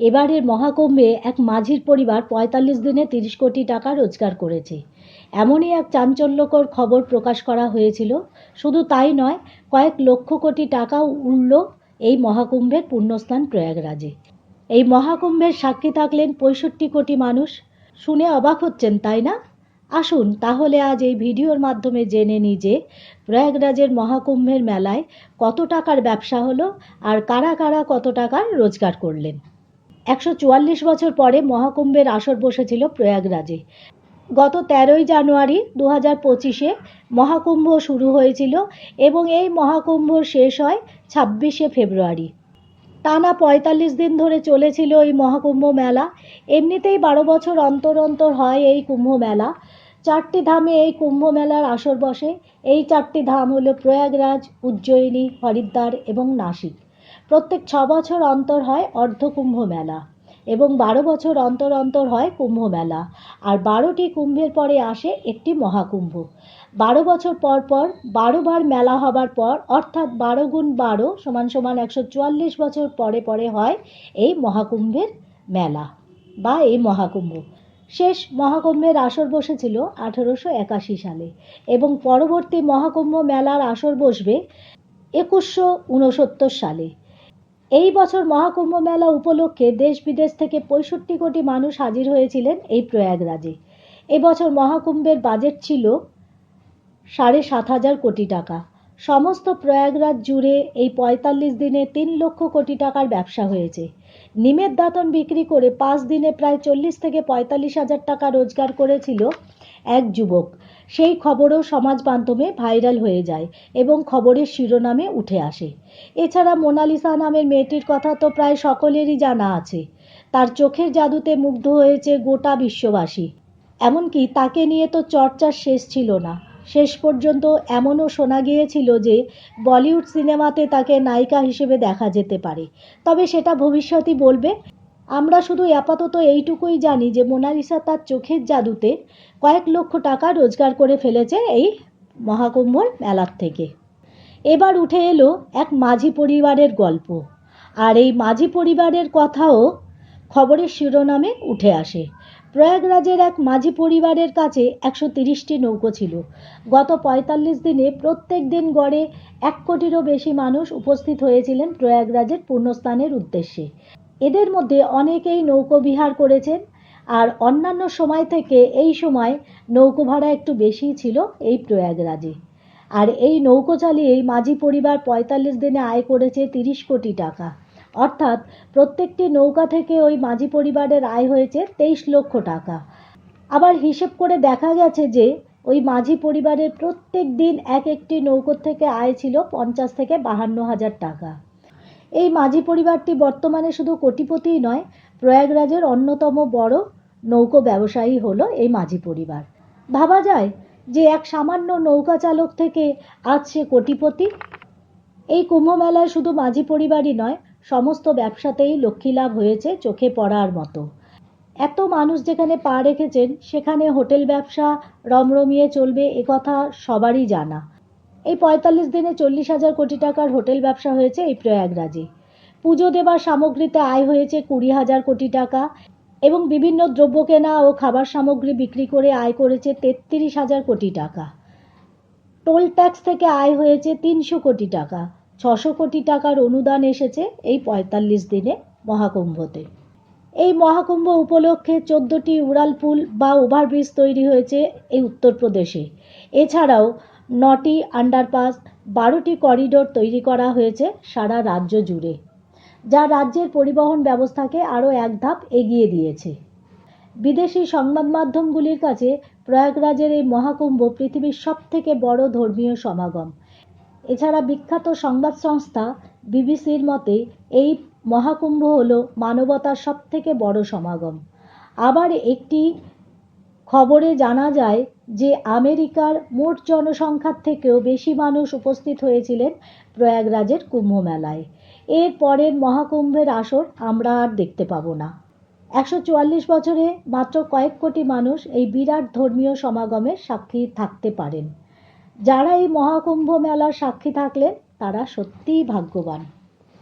এবারের মহাকুম্ভে এক মাঝির পরিবার পঁয়তাল্লিশ দিনে তিরিশ কোটি টাকা রোজগার করেছে। এমনই এক চাঞ্চল্যকর খবর প্রকাশ করা হয়েছিল। শুধু তাই নয়, কয়েক লক্ষ কোটি টাকাও উঠল এই মহাকুম্ভের পুণ্যস্থান প্রয়াগরাজে। এই মহাকুম্ভের সাক্ষী থাকলেন পঁয়ষট্টি কোটি মানুষ। শুনে অবাক হচ্ছেন, তাই না? আসুন, তাহলে আজ এই ভিডিওর মাধ্যমে জেনে নিই যে প্রয়াগরাজের মহাকুম্ভের মেলায় কত টাকার ব্যবসা হলো আর কারা কারা কত টাকার রোজগার করলেন। একশো চুয়াল্লিশ বছর পরে মহাকুম্ভের আসর বসেছিল প্রয়াগরাজে। গত তেরোই জানুয়ারি দু হাজার পঁচিশে মহাকুম্ভ শুরু হয়েছিল এবং এই মহাকুম্ভ শেষ হয় ছাব্বিশে ফেব্রুয়ারি। টানা পঁয়তাল্লিশ দিন ধরে চলেছিল এই মহাকুম্ভ মেলা। এমনিতেই বারো বছর অন্তর অন্তর হয় এই কুম্ভ মেলা। চারটি ধামে এই কুম্ভ মেলার আসর বসে। এই চারটি ধাম হলো প্রয়াগরাজ, উজ্জয়িনী, হরিদ্বার এবং নাসিক। প্রত্যেক ছ বছর অন্তর হয় অর্ধকুম্ভ মেলা এবং বারো বছর অন্তর অন্তর হয় কুম্ভ মেলা। আর বারোটি কুম্ভের পরে আসে একটি মহাকুম্ভ। বারো বছর পর পর বারো বার মেলা হবার পর, অর্থাৎ বারো গুণ বারো সমান সমান একশো চুয়াল্লিশ বছর পরে পরে হয় এই মহাকুম্ভের মেলা বা এই মহাকুম্ভ। শেষ মহাকুম্ভের আসর বসেছিল আঠেরোশো একাশি সালে এবং পরবর্তী মহাকুম্ভ মেলার আসর বসবে একুশশো উনসত্তর সালে। এই বছর মহাকুম্ভ মেলা উপলক্ষে দেশ বিদেশ থেকে পঁয়ষট্টি কোটি মানুষ হাজির হয়েছিলেন এই প্রয়াগরাজে। এবছর মহাকুম্ভের বাজেট ছিল সাড়ে সাত হাজার কোটি টাকা। সমস্ত প্রয়াগরাজ জুড়ে এই পঁয়তাল্লিশ দিনে তিন লক্ষ কোটি টাকার ব্যবসা হয়েছে। নিমের দাতন বিক্রি করে পাঁচ দিনে প্রায় চল্লিশ থেকে পঁয়তাল্লিশ হাজার টাকা রোজগার করেছিল এক যুবক। সেই খবরও সমাজ মাধ্যমে ভাইরাল হয়ে যায় এবং খবরের শিরোনামে উঠে আসে। এছাড়া মোনালিসা নামের মেয়েটির কথা তো প্রায় সকলেরই জানা আছে। তার চোখের জাদুতে মুগ্ধ হয়েছে গোটা বিশ্ববাসী। এমনকি তাকে নিয়ে তো চর্চার শেষ ছিল না। শেষ পর্যন্ত এমনও শোনা গিয়েছিল যে বলিউড সিনেমাতে তাকে নায়িকা হিসেবে দেখা যেতে পারে। তবে সেটা ভবিষ্যতই বলবে। আমরা শুধু আপাতত এইটুকুই জানি যে মোনালিসা তার চোখের জাদুতে কয়েক লক্ষ টাকা রোজগার করে ফেলেছে এই মহাকুম্ভর মেলার থেকে। এবার উঠে এলো এক মাঝি পরিবারের গল্প। আর এই মাঝি পরিবারের কথাও খবরের শিরোনামে উঠে আসে। প্রয়াগরাজের এক মাঝি পরিবারের কাছে একশো তিরিশটি নৌকো ছিল। গত পঁয়তাল্লিশ দিনে প্রত্যেক দিন গড়ে এক কোটিরও বেশি মানুষ উপস্থিত হয়েছিলেন প্রয়াগরাজের পুণ্যস্থানের উদ্দেশ্যে। এদের মধ্যে অনেকেই নৌকো বিহার করেছেন আর অন্যান্য সময় থেকে এই সময় নৌকো ভাড়া একটু বেশি ছিল এই প্রয়াগরাজে। আর এই নৌকো চালিয়েই মাঝি পরিবার পঁয়তাল্লিশ দিনে আয় করেছে তিরিশ কোটি টাকা। অর্থাৎ প্রত্যেকটি নৌকা থেকে ওই মাঝি পরিবারের আয় হয়েছে তেইশ লক্ষ টাকা। আবার হিসেব করে দেখা গেছে যে, ওই মাঝি পরিবারের প্রত্যেক দিন এক একটি নৌকোর থেকে আয় ছিল পঞ্চাশ থেকে বাহান্ন হাজার টাকা। এই মাঝি পরিবারটি বর্তমানে শুধু কোটিপতিই নয়, প্রয়াগরাজের অন্যতম বড় নৌকো ব্যবসায়ী হলো এই মাঝি পরিবার। ভাবা যায় যে, এক সামান্য নৌকা চালক থেকে আজ সে কোটিপতি। এই কুম্ভ মেলায় শুধু মাঝি পরিবারই নয় সমস্ত ব্যবসাতেই লক্ষ্মী লাভ হয়েছে চোখে পড়ার মতো। এত মানুষ যেখানে পা রেখেছেন, সেখানে হোটেল ব্যবসা রমরমিয়ে চলবে একথা সবারই জানা। এই পঁয়তাল্লিশ দিনে চল্লিশ হাজার কোটি টাকার হোটেল ব্যবসা হয়েছে এই প্রয়াগরাজে। পুজো দেবার সামগ্রীতে আয় হয়েছে কুড়ি হাজার কোটি টাকা এবং বিভিন্ন দ্রব্য কেনা ও খাবার সামগ্রী বিক্রি করে আয় করেছে তেত্রিশ হাজার কোটি টাকা। টোল ট্যাক্স থেকে আয় হয়েছে তিনশো কোটি টাকা। ছশো কোটি টাকার অনুদান এসেছে এই পঁয়তাল্লিশ দিনে মহাকুম্ভতে। এই মহাকুম্ভ উপলক্ষে চোদ্দোটি উড়ালপুল বা ওভারব্রিজ তৈরি হয়েছে এই উত্তরপ্রদেশে। এছাড়াও নটি আন্ডারপাস, বারোটি করিডোর তৈরি করা হয়েছে সারা রাজ্য জুড়ে, যা রাজ্যের পরিবহন ব্যবস্থাকে আরও এক ধাপ এগিয়ে দিয়েছে। বিদেশি সংবাদ মাধ্যমগুলির কাছে প্রয়াগরাজের এই মহাকুম্ভ পৃথিবীর সবথেকে বড় ধর্মীয় সমাগম। এছাড়া বিখ্যাত সংবাদ সংস্থা বিবিসির মতে, এই মহাকুম্ভ হল মানবতার সবথেকে বড় সমাগম। আবার একটি খবরে জানা যায় যে, আমেরিকার মোট জনসংখ্যার থেকেও বেশি মানুষ উপস্থিত হয়েছিলেন প্রয়াগরাজের কুম্ভ মেলায় এর পরের মহাকুম্ভের আসর আমরা আর দেখতে পাবো না। একশো চুয়াল্লিশ বছরে মাত্র কয়েক কোটি মানুষ এই বিরাট ধর্মীয় সমাগমের সাক্ষী থাকতে পারেন। যারা এই মহাকুম্ভ মেলার সাক্ষী থাকলেন তারা সত্যিই ভাগ্যবান।